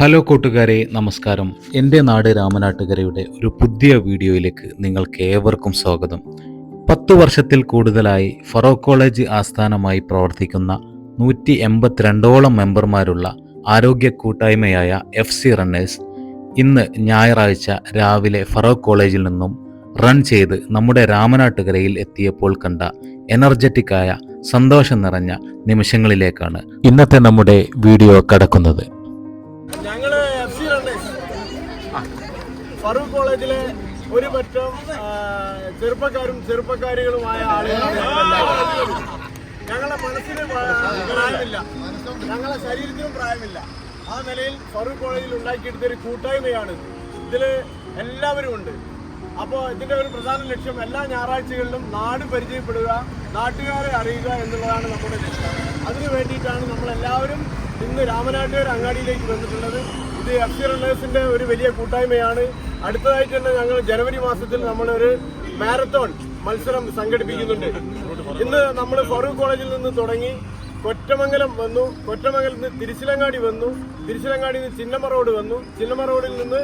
Hello കൂട്ടുകാരെ നമസ്കാരം. എന്റെ നാട് രാമനാട്ടുകരയുടെ ഒരു പുതിയ വീഡിയോയിലേക്ക് നിങ്ങൾക്ക് ഏവർക്കും സ്വാഗതം. പത്തു വർഷത്തിൽ കൂടുതലായി ഫറോ കോളേജ് ആസ്ഥാനമായി പ്രവർത്തിക്കുന്ന നൂറ്റി എൺപത്തിരണ്ടോളം മെമ്പർമാരുള്ള ആരോഗ്യ കൂട്ടായ്മയായ എഫ് സി റണ്ണേഴ്സ് ഇന്ന് ഞായറാഴ്ച രാവിലെ ഫറോ കോളേജിൽ നിന്നും റൺ ചെയ്ത് നമ്മുടെ രാമനാട്ടുകരയിൽ എത്തിയപ്പോൾ കണ്ട എനർജറ്റിക്കായ സന്തോഷം നിറഞ്ഞ നിമിഷങ്ങളിലേക്കാണ് ഇന്നത്തെ നമ്മുടെ വീഡിയോ കടക്കുന്നത്. ഞങ്ങൾ എഫ് സി റണ്ണേഴ്സ് ഫറൂഖ് കോളേജിലെ ഒരു പറ്റം ചെറുപ്പക്കാരും ചെറുപ്പക്കാരികളുമായ ആളുകളാണ് ഞങ്ങളെ മനസ്സിന് പ്രായമില്ല. ഞങ്ങളെ ശരീരത്തിനും പ്രായമില്ല. ആ നിലയിൽ ഫറൂഖ് കോളേജിൽ ഉണ്ടാക്കിയെടുത്ത ഒരു കൂട്ടായ്മയാണ് ഇതിൽ എല്ലാവരും ഉണ്ട്. അപ്പോൾ ഇതിന്റെ ഒരു പ്രധാന ലക്ഷ്യം എല്ലാ ഞായറാഴ്ചകളിലും നാട് പരിചയപ്പെടുക നാട്ടുകാരെ അറിയുക എന്നുള്ളതാണ് നമ്മുടെ ലക്ഷ്യം. അതിനു വേണ്ടിയിട്ടാണ് നമ്മളെല്ലാവരും ഇന്ന് രാമനാട്ടുകാർ അങ്ങാടിയിലേക്ക് വന്നിട്ടുള്ളത്. ഇത് എഫ് റണ്ണേഴ്സിന്റെ ഒരു വലിയ കൂട്ടായ്മയാണ്. അടുത്തതായിട്ട് തന്നെ ഞങ്ങൾ ജനുവരി മാസത്തിൽ നമ്മളൊരു മാരത്തോൺ മത്സരം സംഘടിപ്പിക്കുന്നുണ്ട്. ഇന്ന് നമ്മൾ ഫറൂഖ് കോളേജിൽ നിന്ന് തുടങ്ങി കൊറ്റമംഗലം വന്നു. കൊറ്റമംഗലത്ത് നിന്ന് തിരുച്ചിലങ്ങാടി വന്നു. തിരുച്ചിലങ്ങാടിയിൽ നിന്ന് ചിന്നമ്മ റോഡ് വന്നു. ചിന്നമ്മ റോഡിൽ നിന്ന്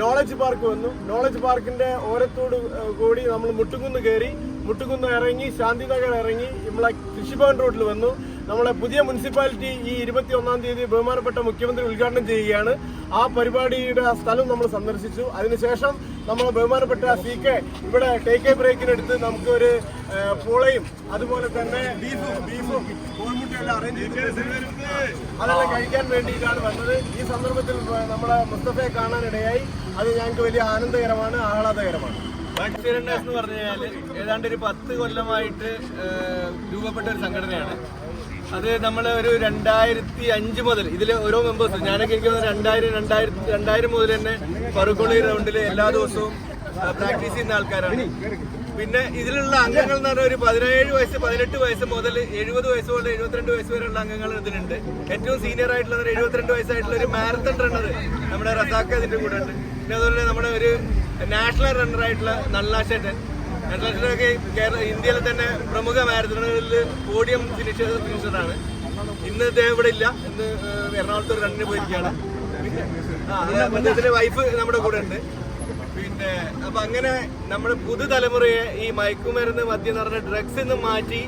നോളജ് പാർക്ക് വന്നു. നോളജ് പാർക്കിന്റെ ഓരത്തോട് കൂടി നമ്മൾ മുട്ടുകുന്ന് കയറി മുട്ടുകുന്ന് ഇറങ്ങി ശാന്തിനഗർ ഇറങ്ങി നമ്മളെ കൃഷിഭവൻ റോഡിൽ വന്നു. നമ്മളെ പുതിയ മുനിസിപ്പാലിറ്റി ഈ ഇരുപത്തി ഒന്നാം തീയതി ബഹുമാനപ്പെട്ട മുഖ്യമന്ത്രി ഉദ്ഘാടനം ചെയ്യുകയാണ്. ആ പരിപാടിയുടെ സ്ഥലം നമ്മൾ സന്ദർശിച്ചു. അതിനുശേഷം നമ്മൾ ബഹുമാനപ്പെട്ട സി കെ ഇവിടെ ടേക്ക് എ ബ്രേക്കിനെടുത്ത് നമുക്ക് ഒരു പൂളയും അതുപോലെ തന്നെ ബീഫും ബീഫും കോഴിമുട്ടയെല്ലാം അറേഞ്ച് അതെല്ലാം കഴിക്കാൻ വേണ്ടിയിട്ടാണ് വന്നത്. ഈ സന്ദർഭത്തിൽ നമ്മുടെ മുസ്തഫയെ കാണാനിടയായി. അത് ഞങ്ങൾക്ക് വലിയ ആനന്ദകരമാണ് ആഹ്ലാദകരമാണ്. ബാക്ടീരിയൻഡേഴ്സ് എന്ന് പറഞ്ഞു കഴിഞ്ഞാൽ ഏതാണ്ട് ഒരു പത്ത് കൊല്ലമായിട്ട് രൂപപ്പെട്ട ഒരു സംഘടനയാണ്. അത് നമ്മൾ ഒരു രണ്ടായിരത്തി അഞ്ച് മുതൽ ഇതിൽ ഓരോ മെമ്പേഴ്സ് ഞാനൊക്കെ എനിക്ക് രണ്ടായിരം രണ്ടായിരത്തി രണ്ടായിരം മുതൽ തന്നെ ഫറുക്കോളി റൗണ്ടിൽ എല്ലാ ദിവസവും പ്രാക്ടീസ് ചെയ്യുന്ന ആൾക്കാരാണ്. പിന്നെ ഇതിലുള്ള അംഗങ്ങൾ എന്ന് പറഞ്ഞാൽ ഒരു പതിനേഴ് വയസ്സ് പതിനെട്ട് വയസ്സ് മുതൽ എഴുപത് വയസ്സ് മുതൽ എഴുപത്തിരണ്ട് വയസ്സ് വരെയുള്ള അംഗങ്ങൾ ഇതിലുണ്ട്. ഏറ്റവും സീനിയർ ആയിട്ടുള്ളത് എഴുപത്തിരണ്ട് വയസ്സായിട്ടുള്ള ഒരു മാരത്തൺ റണ്ണർ നമ്മുടെ റസാക്ക അതിന്റെ കൂടെ ഉണ്ട്. പിന്നെ അതുപോലെ നമ്മുടെ ഒരു നാഷണൽ റണ്ണർ ആയിട്ടുള്ള നല്ലാശേട്ടൻ നല്ലാശേട്ടനൊക്കെ കേരള ഇന്ത്യയിലെ തന്നെ പ്രമുഖ മാരത്തണുകളിൽ പോഡിയം ഫിനിഷ് ഫിനിഷറാണ് ഇന്ന് ഇദ്ദേഹം ഇവിടെ ഇല്ല. ഇന്ന് എറണാകുളത്ത് ഒരു റണ്ണിന് പോയിരിക്കുകയാണ്. ആ, അദ്ദേഹത്തിന്റെ വൈഫ് നമ്മുടെ കൂടെ ഉണ്ട്. അപ്പൊ അങ്ങനെ നമ്മുടെ പുതുതലമുറയെ ഈ മയക്കുമരുന്ന് മദ്യം നിറഞ്ഞ ഡ്രഗ്സ് നിന്ന് മാറ്റി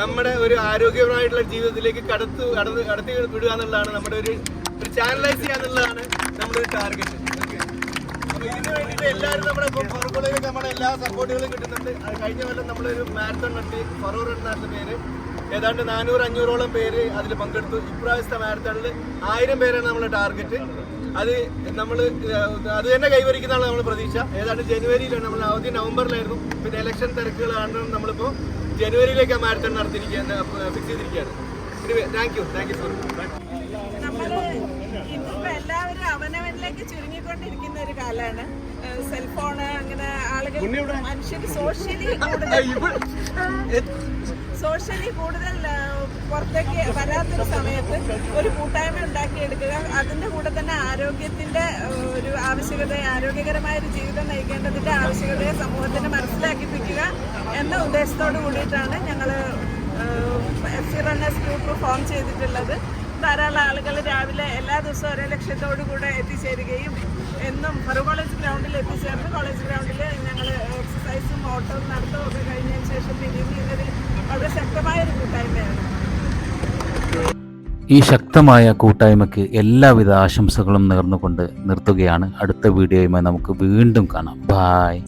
നമ്മുടെ ഒരു ആരോഗ്യപരമായിട്ടുള്ള ജീവിതത്തിലേക്ക് കടത്തു കടന്ന് കടത്തി വിടുക എന്നുള്ളതാണ് നമ്മുടെ ഒരു ഒരു ചാനലൈസ് ചെയ്യുക എന്നുള്ളതാണ് നമ്മുടെ ഒരു ടാർഗറ്റ് അപ്പൊ ഇതിന് വേണ്ടിയിട്ട് എല്ലാവരും നമ്മുടെ ഫറൂറിലേക്ക് നമ്മുടെ എല്ലാ സപ്പോർട്ടുകളും കിട്ടുന്നുണ്ട്. അത് കഴിഞ്ഞ കൊല്ലം നമ്മളൊരു മാരത്തോൺ നടത്തി ഫറൂർ എന്നാണ് പേര്. ഏതാണ്ട് നാനൂറ് അഞ്ഞൂറോളം പേര് അതിൽ പങ്കെടുത്തു. ഇപ്രാവശ്യത്തെ മാരത്തോണിൽ ആയിരം പേരാണ് നമ്മുടെ ടാർഗറ്റ് അത് നമ്മൾ അത് തന്നെ കൈവരിക്കുന്നതാണ് നമ്മൾ പ്രതീക്ഷ. ഏതാണ്ട് ജനുവരിയിലാണ് നമ്മൾ ആദ്യം നവംബറിലായിരുന്നു. പിന്നെ ഇലക്ഷൻ തിരക്കുകൾ കാരണം നമ്മളിപ്പോൾ ജനുവരിയിലേക്ക് ആ മാരത്തൺ നടത്തിയിരിക്കുക ഫിക്സ് ചെയ്തിരിക്കുകയാണ്. Thank you thank you so much നമ്മൾ ഇന്നിപ്പോ എല്ലാവരും അവനവനിലേക്ക് ചുരുങ്ങിക്കൊണ്ടിരിക്കുന്ന ഒരു കാലാണ്. സെൽഫോണ് അങ്ങനെ ആളുകൾ മനുഷ്യർ സോഷ്യലി സോഷ്യലി കൂടുതൽ പുറത്തേക്ക് വരാത്തൊരു സമയത്ത് ഒരു കൂട്ടായ്മ ഉണ്ടാക്കിയെടുക്കുക. അതിന്റെ കൂടെ തന്നെ ആരോഗ്യത്തിന്റെ ഒരു ആവശ്യകത ആരോഗ്യകരമായ ഒരു ജീവിതം നയിക്കേണ്ടതിന്റെ ആവശ്യകതയെ സമൂഹത്തിന് മനസ്സിലാക്കിപ്പിക്കുക എന്ന ഉദ്ദേശത്തോട് കൂടിയിട്ടാണ് ഞങ്ങൾ F C runners group form ചെയ്തിട്ടുള്ളത്. ധാരാളം ആളുകൾ രാവിലെ എല്ലാ ദിവസവും ഒരേ ലക്ഷ്യത്തോടു കൂടെ എത്തിച്ചേരുകയും എന്നും ഫറു കോളേജ് ഗ്രൗണ്ടിൽ എത്തിച്ചേർന്ന് കോളേജ് ഗ്രൗണ്ടിൽ ഞങ്ങൾ എക്സസൈസും ഓട്ടവും നടത്തവും ഈ ശക്തമായ കൂട്ടായ്മയ്ക്ക് എല്ലാവിധ ആശംസകളും നേർന്നുകൊണ്ട് നിർത്തുകയാണ്. അടുത്ത വീഡിയോയുമായി നമുക്ക് വീണ്ടും കാണാം. ബായ്